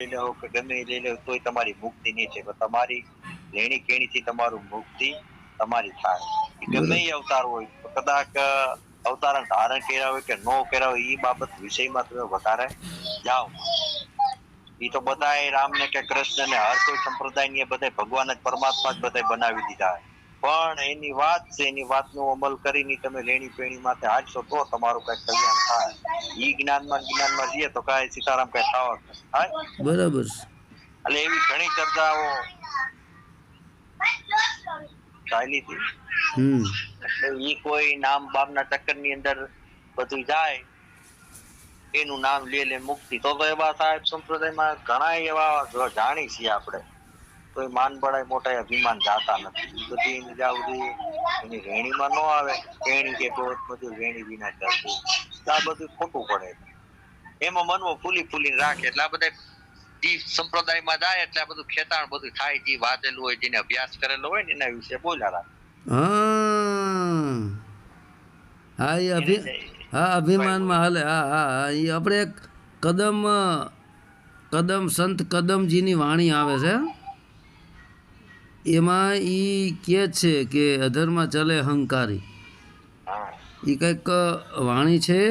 લઈ લો કે ગમે લઈ લો તોય તમારી મુક્તિ નહીં છે તમારી લેણી કેણીથી તમારું મુક્તિ તમારી થાય. ગમે એ અવતાર હોય તો કદાચ અવતારણ ધારણ કર્યા હોય કે ન કર્યા હોય એ બાબત વિષયમાં તમે વધારે જાઓ. એ તો બધાય રામને કે કૃષ્ણ ને હર કોઈ સંપ્રદાયની બધા ભગવાન જ પરમાત્મા જ બધા બનાવી દીધા પણ એની વાત છે એની વાતનો અમલ કરીને તમે લેણી પેણી માટે હાજશો તો તમારું કઈ કલ્યાણ થાય. ઈ જ્ઞાનમાં જ્ઞાનમાં જઈએ તો કાંઈ સીતારામ કઈ થાવ થાય બરાબર એટલે એવી ઘણી ચર્ચાઓ ચાલી હતી. એટલે ઈ કોઈ નામ બામના ચક્કરની અંદર બધું જાય એનું નામ લે લે મુક્તિ. તો તો એવા સાહેબ સંપ્રદાયમાં ઘણા એવા જાણી છીએ આપણે. તો એ માન બળાય મોટા અભિમાન જાતા નથી. બધી એની જ્યાં સુધી એની રેણીમાં ન આવે રેણી કે ગોત બધું રેણી વિના ચાલતું તો આ બધું ખોટું પડે. એમાં મનમાં ફૂલી ફૂલી રાખે. એટલે આ બધા જે સંપ્રદાયમાં જાય એટલે આ બધું ખેતાણ બધું થાય. જે વાંચેલું હોય જેને અભ્યાસ કરેલો હોય ને એના વિશે બોલ્યા રાખે. હા એ અભિ હા અભિમાનમાં હાલે. હા હા હા. એ આપણે એક કદમ કદમ સંત કદમજીની વાણી આવે છે. એમાં એ કહે છે કે અધરમાં ચલે હંકારી એ કંઈક વાણી છે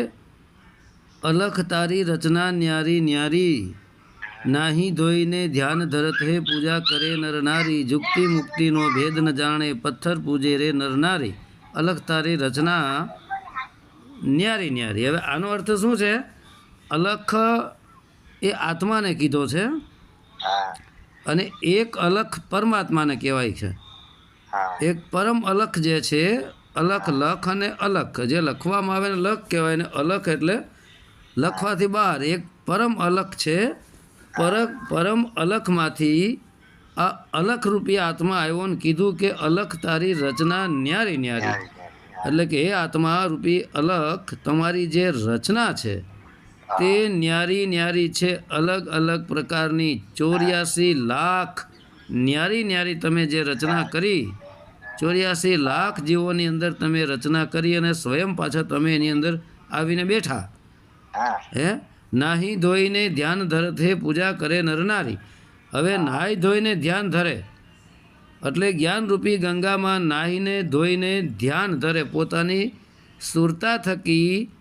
અલખ તારી રચના ન્યારી ન્યારી નાહી ધોઈને ધ્યાન ધરત હે પૂજા કરે નરનારી જુક્તિ મુક્તિનો ભેદ ન જાણે પથ્થર પૂજે રે નરનારી અલખ તારી રચના ન્યારી ન્યારી. હવે આનો અર્થ શું છે? અલખ એ આત્માને કીધો છે. અને એક અલખ પરમાત્માને કહેવાય છે. એક પરમ અલખ જે છે અલખ લખ અને અલખ. જે લખવામાં આવે ને લખ કહેવાય ને અલખ એટલે લખવાથી બહાર. એક પરમ અલખ છે પર પરમ અલખમાંથી આ અલખ રૂપી આત્મા આવ્યો ને કીધું કે અલખ તારી રચના ન્યારી ન્યારી. એટલે કે એ આત્મા રૂપી અલખ તમારી જે રચના છે તે ન્યારી ન્યારી છે અલગ અલગ પ્રકારની. ચોર્યાસી લાખ. ન્યારી ન્યારી તમે જે રચના કરી ચોર્યાસી લાખ જીવોની અંદર તમે રચના કરી અને સ્વયં પાછા તમે એની અંદર આવીને બેઠા. હે. નાહી ધોઈને ધ્યાન ધરથે પૂજા કરે નરનારી. હવે નાહી ધોઈને ધ્યાન ધરે. એટલે જ્ઞાનરૂપી ગંગામાં નાહીને ધોઈને ધ્યાન ધરે. પોતાની સુરતા થકી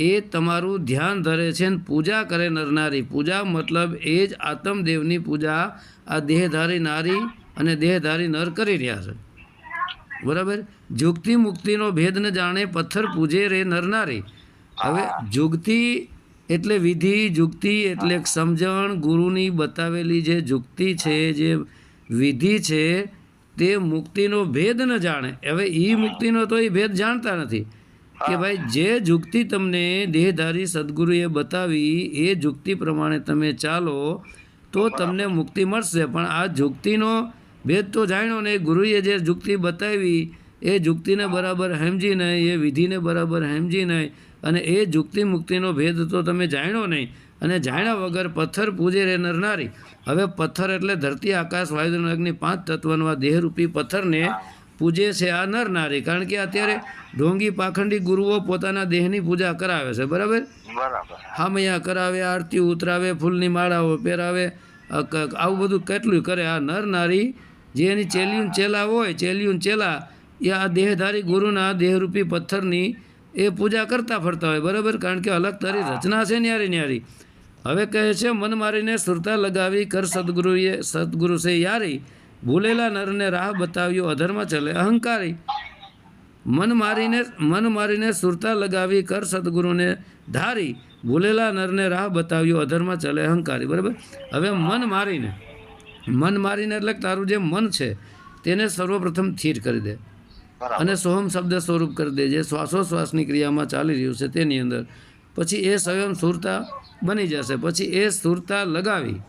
એ તમારું ધ્યાન ધરે છે ને પૂજા કરે નરનારી. પૂજા મતલબ એ જ આત્મદેવની પૂજા આ દેહધારી નારી અને દેહધારી નર કરી રહ્યા છે. બરાબર? જુગતિ મુક્તિનો ભેદ ન જાણે પથ્થર પૂજે રે નરનારી. હવે જુગતી એટલે વિધિ, જુગતી એટલે સમજણ. ગુરુની બતાવેલી જે જુગતિ છે, જે વિધિ છે, તે મુક્તિનો ભેદ ન જાણે. હવે એ મુક્તિનો તો એ ભેદ જાણતા નથી. કે ભાઈ જે જુક્તિ તમને દેહધારી સદગુરુએ બતાવી એ જુક્તિ પ્રમાણે તમે ચાલો તો તમને મુક્તિ મળશે. પણ આ જુક્તિનો ભેદ તો જાણ્યો ને ગુરુએ જે જુક્તિ બતાવી એ જુક્તિને બરાબર સમજી નહીં એ વિધિને બરાબર સમજી નહીં અને એ જુક્તિ મુક્તિનો ભેદ તો તમે જાણ્યો નહીં. અને જાણ્યા વગર પથ્થર પૂજે રે નરનારી. હવે પથ્થર એટલે ધરતી આકાશ વાયુ અગ્નિ પાંચ તત્વના દેહરૂપી પથ્થરને પૂજે છે આ નર નારી કારણ કે અત્યારે ઢોંગી પાખંડી ગુરુઓ પોતાના દેહની પૂજા કરાવે છે બરાબર? બરાબર. હામૈયા કરાવે આરતી ઉતરાવે ફૂલની માળાઓ પહેરાવે આવું બધું કેટલું કરે આ નર નારી. જે એની ચેલિયું ચેલા હોય ચેલિયું ચેલા એ આ દેહધારી ગુરુના દેહરૂપી પથ્થરની એ પૂજા કરતા ફરતા હોય બરાબર? કારણ કે અલગ તારી રચના છે ન્યારી ન્યારી. હવે કહે છે મન મારીને સુરતા લગાવી કર સદગુરુએ સદગુરુ છે યારી. ભૂલેલા નરને રાહ બતાવ્યો અધર્મ ચલે અહંકારી. મન મારીને મન મારીને સુરતા લગાવી કર સદગુરુને ધારી. ભૂલેલા નરને રાહ બતાવ્યો અધર્મ ચલે અહંકારી. બરાબર? હવે મન મારીને મન મારીને એટલે તારું જે મન છે તેને સર્વપ્રથમ સ્થિર કરી દે. અને સોહમ શબ્દ સ્વરૂપ કરી દે જે શ્વાસોશ્વાસની ક્રિયામાં ચાલી રહ્યું છે તેની અંદર. પછી એ સ્વયં સુરતા બની જશે. પછી એ સુરતા લગાવી.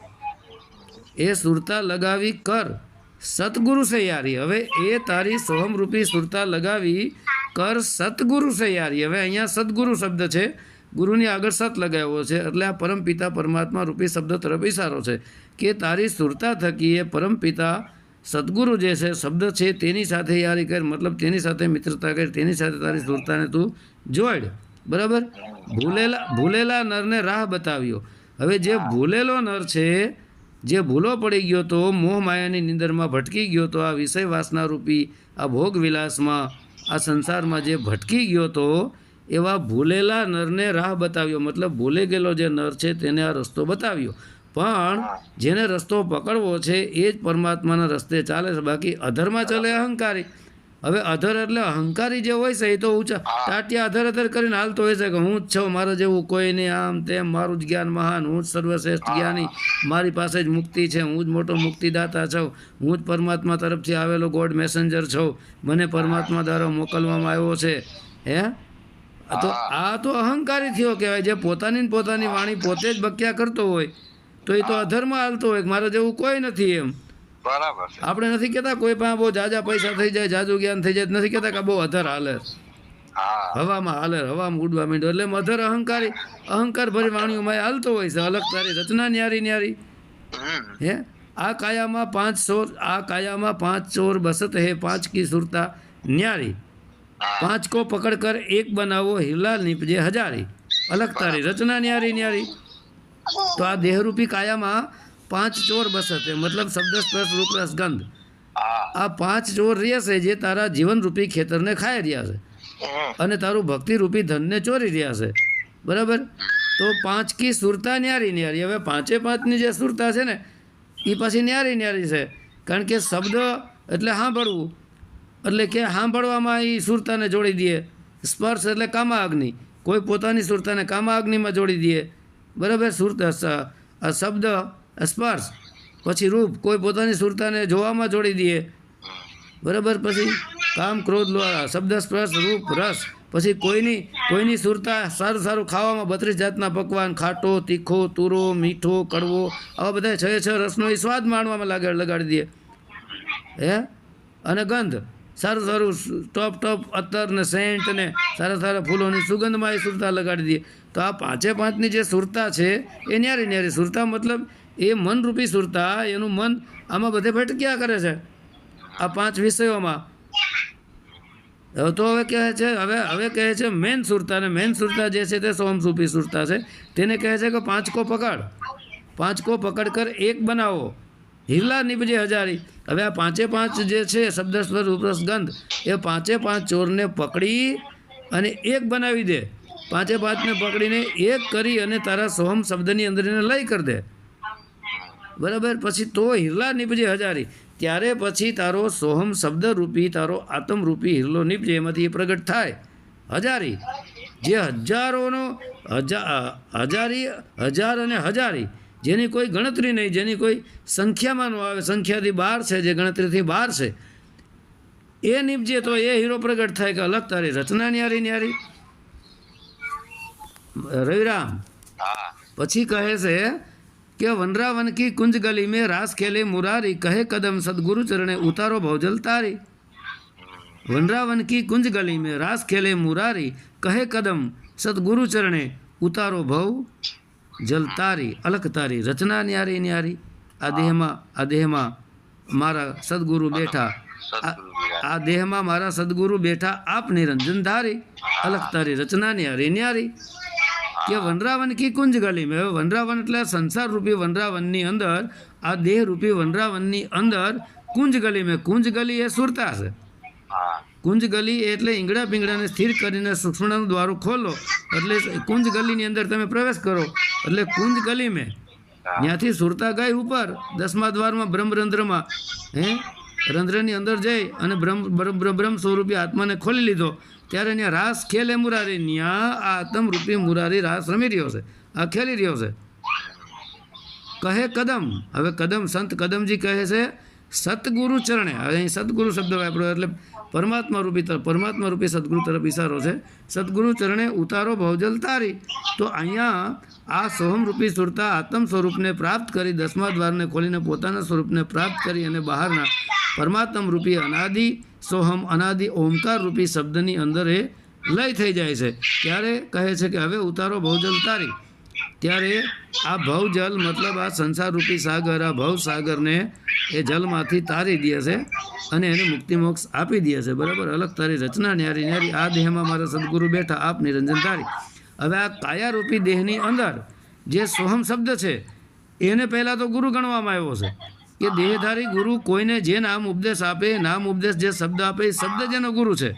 એ સુરતા લગાવી કર. સતગુરુ સૈયારી યારી. હવે એ તારી સોહમરૂપી સુરતા લગાવી, કર સતગુરુ સૈયારી યારી. હવે અહીંયા સદગુરુ શબ્દ છે. ગુરુની આગળ સત લગાવ્યો છે. એટલે આ પરમપિતા પરમાત્મા રૂપી શબ્દ તરફ ઇશારો છે કે તારી સુરતા થકી એ પરમપિતા સદગુરુ જે છે શબ્દ છે તેની સાથે યારી કર. મતલબ તેની સાથે મિત્રતા કર. તેની સાથે તારી સુરતાને તું જોડ. બરાબર? ભૂલેલા ભૂલેલા નરને રાહ બતાવ્યો. હવે જે ભૂલેલો નર છે જે ભૂલો પડી ગયો તો મોહ માયાની નિંદરમાં ભટકી ગયો તો આ વિષય વાસના રૂપી, આ ભોગ વિલાસમાં, આ સંસારમાં જે ભટકી ગયો તો એવા ભૂલેલા નરને રાહ બતાવ્યો. મતલબ ભૂલે ગયેલો જે નર છે તેને આ રસ્તો બતાવ્યો. પણ જેને રસ્તો પકડવો છે એ જ પરમાત્માના રસ્તે ચાલે છે. બાકી અધર્મા ચાલે અહંકારી. હવે અધર એટલે અહંકારી જે હોય છે એ તો ઊંચા ટાટિયા અધર અધર કરીને હાલતો હોય છે કે હું જ છું મારો જેવું કોઈ નહીં આમ તેમ મારું જ જ્ઞાન મહાન હું જ સર્વશ્રેષ્ઠ જ્ઞાની મારી પાસે જ મુક્તિ છે હું જ મોટો મુક્તિદાતા છું હું જ પરમાત્મા તરફથી આવેલો ગોડ મેસેન્જર છું મને પરમાત્મા દ્વારા મોકલવામાં આવ્યો છે. હે? તો આ તો અહંકારી થયો કહેવાય જે પોતાની ને પોતાની વાણી પોતે જ બક્યા કરતો હોય તો એ તો અધર્મ હાલતો હોય કે મારે જેવું કોઈ નથી એમ. બરાબર છે. આપણે નથી કહેતા કોઈ પાસે બહુ જાજા પૈસા થઈ જાય જાજુ જ્ઞાન થઈ જાય નથી કહેતા કે બહુ અધર હાલે હવામાં હાલે હવામાં ઉડવા માંડ્યો. એટલે અધર અહંકારી અહંકાર ભરી વાણીઓમાં હાલતો હોય છે અલગ તારી રચના ન્યારી ન્યારી. હે? આ કાયામાં પાંચ ચોર આ કાયામાં પાંચ ચોર બસત હે પાંચ કી સુરતા ન્યારી. પાંચ કો પકડ કર એક બનાવો હિરલાલ નીપજે હજારી. અલગ તારી રચના ન્યારી ન્યારી. તો આ દેહરૂપી કાયામાં પાંચ ચોર બસ હે મતલબ શબ્દ સ્પર્શ રૂપ રસ ગંધ. આ પાંચ ચોર રહ્યા છે જે તારા જીવન રૂપી ખેતરને ખાઈ રહ્યા છે. અને તારું ભક્તિરૂપી ધનને ચોરી રહ્યા છે. બરાબર? તો પાંચ કી સુરતા ન્યારી ન્યારી. હવે પાંચે પાંચની જે સુરતા છે ને એ પાછી ન્યારી ન્યારી છે. કારણ કે શબ્દ એટલે સાંભળવું. એટલે કે સાંભળવામાં એ સુરતાને જોડી દે. સ્પર્શ એટલે કામા અગ્નિ કોઈ પોતાની સુરતાને કામા અગ્નિમાં જોડી દે. બરાબર? સુરત આ શબ્દ સ્પર્શ પછી રૂપ, કોઈ પોતાની સુરતાને જોવામાં જોડી દે. બરાબર, પછી કામ, ક્રોધ શબ્દ સ્પર્શ રૂપ, રસ. પછી કોઈની કોઈની સુરતા સારું સારું ખાવામાં બત્રીસ જાતના પકવાન, ખાટો, તીખો, તુરો, મીઠો, કડવો, આવા બધા છ છ રસનો એ સ્વાદ માણવામાં લાગે, લગાડી દે. હે? અને ગંધ. સારું સારું ટોપ ટોપ અત્તર ને સેન્ટ ને સારા સારા ફૂલોની સુગંધમાં એ સુરતા લગાડી દે. તો આ પાંચે પાંચની જે સુરતા છે, એ ન્યારી ન્યારી સુરતા મતલબ એ મનરૂપી સુરતા, એનું મન આમાં બધે ભટક્યા કરે છે. આ પાંચ વિષયોમાં. હવે તો હવે કહે છે, હવે હવે કહે છે મેન સુરતા ને મેન સુરતા જે છે તે સોમસૂપી સુરતા છે. તેને કહે છે કે પાંચકો પકડ. પાંચકો પકડ કર, એક બનાવો. હિરલા નીપજે હજારી. હવે આ પાંચે પાંચ જે છે શબ્દસ્વર ઉપરસ, ગંધ, એ પાંચે પાંચ ચોરને પકડી અને એક બનાવી દે. પાંચે પાંચને પકડીને એક કરી અને તારા સોમ શબ્દની અંદરને લઈ કરી દે. બરાબર? પછી તો હિરલા નીપજે હજારી. ત્યારે પછી તારો સોહમ શબ્દરૂપી તારો આત્મરૂપી હિરલો નીપજે એમાંથી એ પ્રગટ થાય. હજારી. જે હજારોનો હજા હજારી હજાર અને હજારી જેની કોઈ ગણતરી નહીં જેની કોઈ સંખ્યામાં ન આવે સંખ્યાથી બહાર છે જે ગણતરીથી બહાર છે એ નીપજે તો એ હીરો પ્રગટ થાય કે અલગ તારી રચના ન્યારી ન્યારી. રવિરામ. પછી કહે છે કે વનરાવન કી કુંજ ગલી મેં રાસ ખેલે મુરારી કહે કદમ સદગુરુ ચરણે ઉતારો ભવજલ તારી વનરાવન કી કુંજ ગલી મેં રાસ ખેલે મુરારી કહે કદમ સદગુરુ ચરણે ઉતારો ભવ જલ તારી અલખ તારી રચના ન્યારી ન્યારી આ દેહમાં આ દેહમાં મારા સદગુરુ બેઠા આ- આ દેહમાં મારા સદગુરુ બેઠા આપ નિરંજન ધારી અલખ તારી રચના ન્યારી ન્યારી કે વનરાવન કી કુંજ ગલી મેં. વનરાવન એટલે સંસાર રૂપી વનરાવનની અંદર આ દેહ રૂપી વનરાવનની અંદર કુંજ ગલી મેં. કુંજ ગલી એ સુરતા છે. કુંજ ગલી એટલે ઈંગડા પીંગડાને સ્થિર કરીને સૂક્ષ્મનું દ્વારો ખોલો. એટલે કુંજ ગલીની અંદર તમે પ્રવેશ કરો. એટલે કુંજ ગલી મેં. ત્યાંથી સુરતા ગઈ ઉપર દસમા દ્વારમાં બ્રહ્મરંધ્રમાં હે? રંધ્રની અંદર જઈ અને બ્રહ્મ બ્રહ્મ સ્વરૂપી આત્માને ખોલી લીધો. ત્યારે ત્યાં રાસ ખેલે મુરારી ત્યાં આત્મરૂપી મુરારી રાસ રમી રહ્યો છે. આ ખેલી રહ્યો છે. કહે કદમ. હવે કદમ સંત કદમજી કહે છે, સતગુરુ ચરણે. હવે અહીં સતગુરુ શબ્દ વાપર્યો એટલે પરમાત્મા રૂપી તરફ, પરમાત્મા રૂપી સદગુરુ તરફ ઈશારો છે. સદગુરુ ચરણે ઉતારો ભવજલ તારી. તો અહીંયા આ સોહમ રૂપી સુરતા આત્મ સ્વરૂપને પ્રાપ્ત કરી દસમા દ્વારને ખોલીને પોતાના સ્વરૂપને પ્રાપ્ત કરી અને બહારના પરમાત્મ રૂપી અનાદિ, સોહમ અનાદિ, ઓમકાર રૂપી શબ્દની અંદર એ લય થઈ જાય છે. ત્યારે કહે છે કે હવે ઉતારો ભવજલ તારી. ત્યારે આ ભવજલ મતલબ આ સંસાર રૂપી સાગર, આ ભવ સાગરને એ જલમાંથી તારી દે છે અને એને મુક્તિમોક્ષ આપી દે છે. બરાબર? અલગ તારી રચના ન્યારી ન્યારી. આ દેહમાં મારા સદગુરુ બેઠા, આપ નિરંજન તારી. હવે આ કાયારૂપી દેહની અંદર જે સોહમ શબ્દ છે, એને પહેલાં તો ગુરુ ગણવામાં આવ્યો છે. કે દેહધારી ગુરુ કોઈને જે નામ ઉપદેશ આપે, નામ ઉપદેશ જે શબ્દ આપે, એ શબ્દ જેનો ગુરુ છે.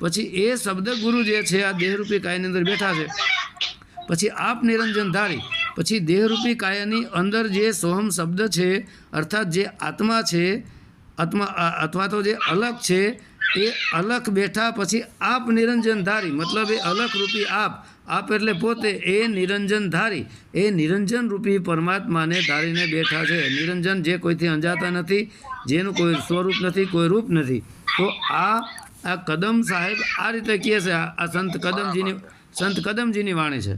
પછી એ શબ્દ ગુરુ જે છે, આ દેહરૂપી કાયની અંદર બેઠા છે. પછી આપ નિરંજન ધારી. પછી દેહરૂપી કાયાની અંદર જે સોહમ શબ્દ છે, અર્થાત જે આત્મા છે, આત્મા અથવા તો જે અલગ છે, એ અલગ બેઠા પછી આપ નિરંજન ધારી. મતલબ એ અલગ રૂપી આપ આપ એટલે પોતે એ નિરંજન ધારી એ નિરંજન રૂપી પરમાત્માને ધારીને બેઠા છે. નિરંજન જે કોઈથી અંજાતા નથી જેનું કોઈ સ્વરૂપ નથી કોઈ રૂપ નથી. તો આ આ કદમ સાહેબ આ રીતે કહે છે આ સંત કદમજીની સંત કદમજીની વાણી છે.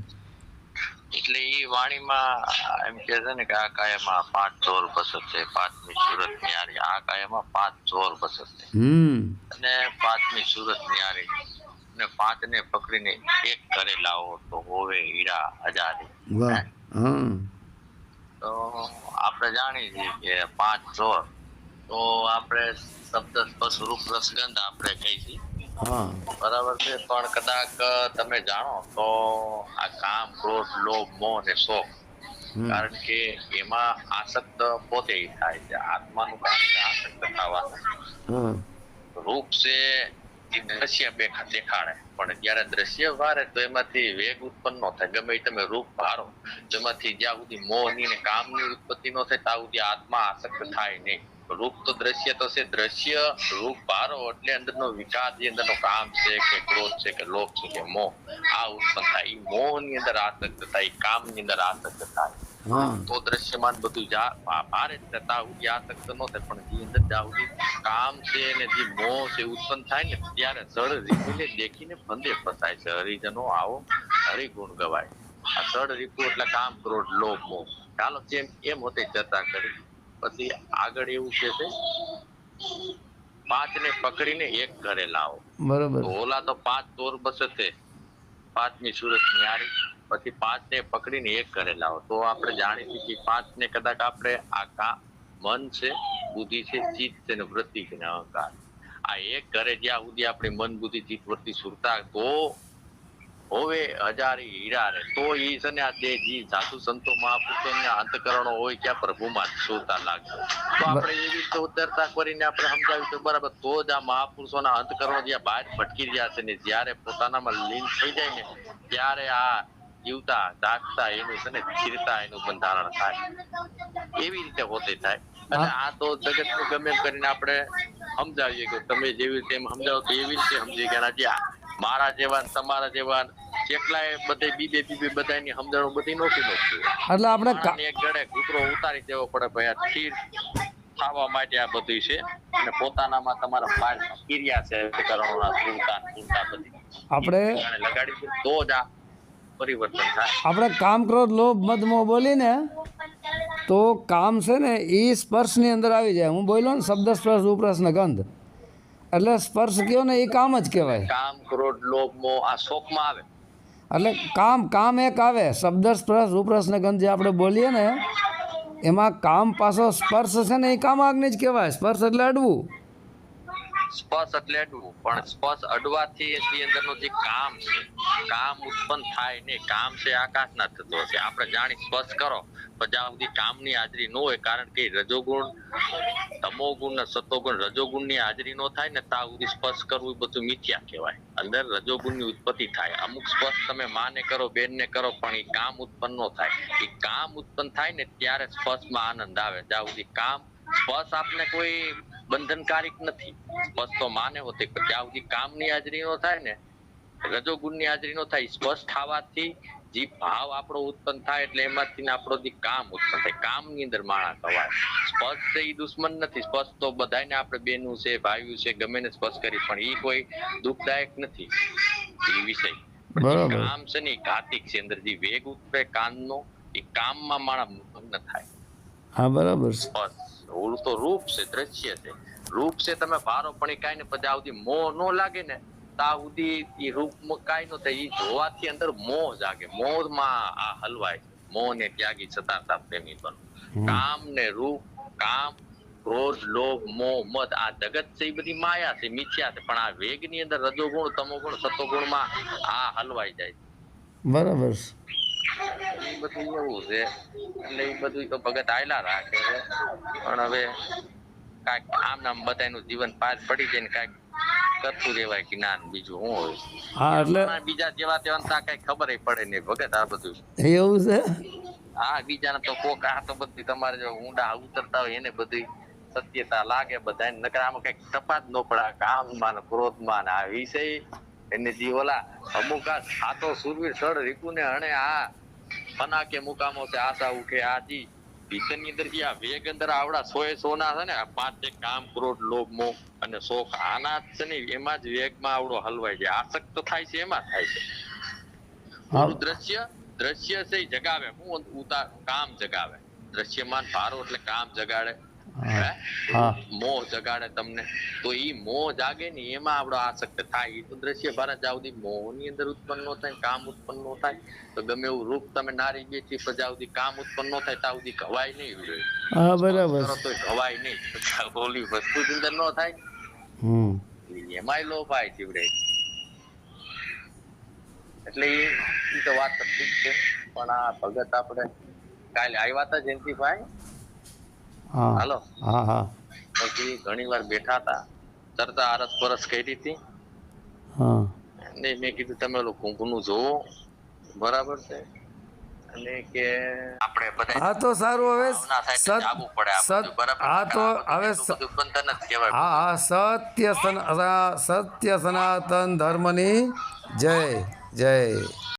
એટલે એ વાણીમાં એમ કે છે ને કે આ કાયામાં પાંચ ચોર બસત છે પાંચમી સુરત ન્યારી. આ કાયામાં પાંચ ચોર બસત છે. અને પાંચમી સુરત ન્યારી. ને પાંચ ને પકડીને એક ઘરે લાવો તો હોવે હીરા હજારે. વાહ તો આપણે જાણીએ છીએ કે પાંચ ચોર તો આપણે શબ્દ સ્પર્શ રૂપ રસગંધ આપણે કહી છીએ. બરાબર છે પણ કદાચ તમે જાણો તો આ કામ ક્રોધ લોભ મોહ અને શોખ. કારણ કે એમાં આસક્ત પોતે થાય છે. આત્માનું કામ છે આસક્ત થવાનું. રૂપ છે એ દ્રશ્ય દેખાડે પણ જ્યારે દ્રશ્ય વારે તો એમાંથી વેગ ઉત્પન્ન ન થાય. ગમે તમે રૂપ ભારો. જેમાંથી જ્યાં સુધી મોહની ને કામની ઉત્પત્તિ ન થાય, ત્યાં સુધી આત્મા આસક્ત થાય નહીં. રૂપ તો દ્રશ્ય તો છે. દ્રશ્ય રૂપ ભારો એટલે અંદરનો વિકાસ જે અંદરનો કામ છે કે ક્રોધ છે કે લોભ છે કે મોહ. આ ઉત્પન્ન થાય. એ મોહની અંદર આસક્ત થાય કામ કામની અંદર આસક્ત થાય. તો દ્રશ્યમાન બધું ભારે જ છે ત્યાં સુધી ન થાય પણ જે અંદર જ્યાં સુધી કામ છે ને જે મોહ છે ઉત્પન્ન થાય ને ત્યારે જળ રીપુને દેખીને બંધે ફસાય છે. હરિજનો આવો હરિગુણ ગવાય. આ જળ રીપુ એટલે કામ ક્રોધ લોભ મોહ. ચાલો જેમ એમ હોતે ચર્ચા કરી. પછી આગળ એવું કે છે પાંચ ને પકડીને એક ઘરે લાવો. બરોબર. ઓલા તો પાંચ ચોર બસે પાંચમી સુરત ન્યારી. પછી પાંચ ને પકડીને એક ઘરે લાવો. તો આપણે જાણી શકીએ પાંચ ને કદાચ આપણે આ મન છે, બુદ્ધિ છે, ચિત્ત છે ને વૃત્તિ છે અહંકાર. આ એક ઘરે જ્યાં સુધી આપણે મન, બુદ્ધિ, ચિત્ત, વૃત્તિ સુરતા તો હોવે હજારી હીરા રે તો ઈ છે ને આ દેહ જી સાધુ સંતો મહાપુરુષો ને અંતકરણો હોય ક્યાં પ્રભુમાં સુરતા લાગે તો આપણે એવી રીતે ઉતરતા કરીને આપણે સમજાવ્યું તો બરાબર, તો જ આ મહાપુરુષોના અંતકરણો જ્યાં બહાર ભટકી રહ્યા છે ને જ્યારે પોતાનામાં લીન થઈ જાય ને, ત્યારે આ જીવતા દાખતા એનું છે ને સ્થિરતા એનું બંધારણ થાય. એવી રીતે હોતે થાય. અને આ તો જગતનું ગમે કરીને આપણે સમજાવીએ કે તમે જેવી રીતે સમજાવો તો એવી રીતે સમજીએ કે આજે મારા જેવા તમારા જેવા કેટલાય બધે બીબે બીબે બધાની સમજણો બધી નોખી નોખી એટલે આપણે એક ગળે કૂતરો ઉતારી દેવો પડે ભાઈ આ ખીર ખાવા માટે આ બધું છે. અને પોતાનામાં તમારા પાર ક્રિયા છે કરવાના સુરતા સુરતા બધી. આપણે લગાડી તો જ આ પરિવર્તન થાય. આપણે કામ ક્રોધ લોભ મદ મો બોલીને તો કામ છે ને એ સ્પર્શની અંદર આવી જાય. હું બોલ્યો ને શબ્દ સ્પર્શ ઉપરસ ને ગંધ. એટલે સ્પર્શ કયો ને એ કામ જ કહેવાય. કામ ક્રોધ લોભ મો આ શોકમાં આવે. એટલે કામ કામ એક આવે. શબ્દ સ્પર્શ ઉપરસ ને ગંધ જે આપણે બોલીએ ને એમાં કામ પાછો સ્પર્શ છે ને એ કામ આગને જ કહેવાય. સ્પર્શ એટલે અડવું. સ્પર્શ એટલે અડવું. પણ સ્પર્શ અડવાથી એની અંદરનો જે કામ છે, કામ ઉત્પન્ન થાય ને કામ છે આકાશના થતો હશે આપણે જાણી સ્પર્શ કરો, પણ જ્યાં સુધી કામની હાજરી ન હોય, કારણ કે રજોગુણ તમોગુણ ને સતોગુણ રજોગુણની હાજરી ન થાય ને ત્યાં સુધી સ્પર્શ કરવું બધું મિથ્યા કહેવાય. અંદર રજોગુણની ઉત્પત્તિ થાય. અમુક સ્પર્શ તમે માને કરો, બેનને કરો, પણ એ કામ ઉત્પન્ન ન થાય. એ કામ ઉત્પન્ન થાય ને ત્યારે સ્પર્શમાં આનંદ આવે. જ્યાં સુધી કામ, સ્પર્શ આપને કોઈ બંધનકારક નથી. તો માને હોતે જ્યાં સુધી કામની હાજરી નો થાય ને રજોગુણની હાજરી નો થાય સ્પષ્ટ થવાથી જે ભાવ આપણો ઉત્પન્ન થાય એટલે એમાંથી આપણો જે કામ ઉત્પન્ન થાય. કામની અંદર માણા કવાય. સ્પષ્ટ એ દુશ્મન નથી. સ્પષ્ટ તો બધાને આપણે બેનું છે ભાઈઓ છે ગમે ને સ્પષ્ટ કરી પણ એ કોઈ દુઃખદાયક નથી. એ વિષય. કામ છે ને ઘાતિક છે. અંદર જે વેગ ઉતરે કાનનો એ કામમાં માણા મગ્ન થાય. હા બરાબર. છે ઓલું તો રૂપ છે દ્રશ્ય છે. રૂપ છે તમે વારો પણ કાંઈ ને પછી આવતી મોહ નો લાગે ને ત્યાં સુધી એ રૂપ કાંઈ નો થાય એ જોવાથી અંદર મોહ જાગે. મોહમાં આ હલવાય મોહ ને ત્યાગી સતાતા પ્રેમી બનો. કામ ને રૂપ કામ ક્રોધ લોભ મોહ મદ આ જગત છે એ બધી માયા છે મિથ્યા છે. પણ આ વેગની અંદર રજોગુણ તમોગુણ સતોગુણમાં આ હલવાઈ જાય બરાબર બધું એવું છે. એટલે એ બધું તો ભગત આયલા રાખે છે. પણ હવે કાંઈક આમ નામ બધાનું જીવન પાર પડી જાય ને કાંઈક કરતું રહેવાય કે ના બીજું હું હોય. હા એટલે બીજા જેવા તેવા તા કઈ ખબર પડે નહીં ભગત આ બધું. એવું છે? હા બીજાને તો કોક આ તો બધી તમારે જો ઊંડા ઉતરતા હોય એને બધી સત્યતા લાગે બધા નકર આમાં કંઈક તપાસ ન પડે કામમાં ક્રોધમાં આ વિષય એને જે ઓલા અમુક આ સાતો સુરવીર સળ રીકુને હણે આ ફના કે મુકામો છે આશા ઉઠે આજી જી. ભીતરની અંદર આ વેગ અંદર આવડા સો એ સોના છે ને પાંચ એક કામ ક્રોધ લોભ મોહ અને શોખ. આના જ છે ને એમાં જ વેગમાં આવડો હલવાય છે. આસક્ત તો થાય છે એમાં થાય છે. દ્રશ્ય દ્રશ્ય છે જગાવે. હું ઉતાર કામ જગાવે. દ્રશ્યમાન ભારો એટલે કામ જગાડે. મોહ જગાડે તમને. તો ઈ મોહ જાગે ને એમાં આપણો આસક્ત થાય. ઈ તો દ્રશ્ય ભારત સુધી મોહની અંદર ઉત્પન્ન નો થાય કામ ઉત્પન્ન નો થાય તો ગમે એવું રૂપ તમે નારી પણ જ્યાં સુધી કામ ઉત્પન્ન નો થાય સુધી ઘવાય નહીં હા બરાબર. તો ઘવાય નહીં. ઓલી વસ્તુ જ અંદર નો થાય હમ. એમાંય લોભ આય જીવડે. એટલે ઈ તો વાત ઠીક છે. પણ આ ભગત આપણે કાલે આવ્યા હતા જયંતિભાઈ. હાલો. હા હા. પછી ઘણી વાર બેઠા હતા. તરતા આરસ પરસ કરી હતી. હા. અને મેં કીધું તમે ઓલું કુંભનું જોવો. બરાબર છે. અને કે આપણે બધા હા તો સારું હવે સત હા તો હવે હા હા સત્ય સન સત્ય સનાતન ધર્મની જય જય.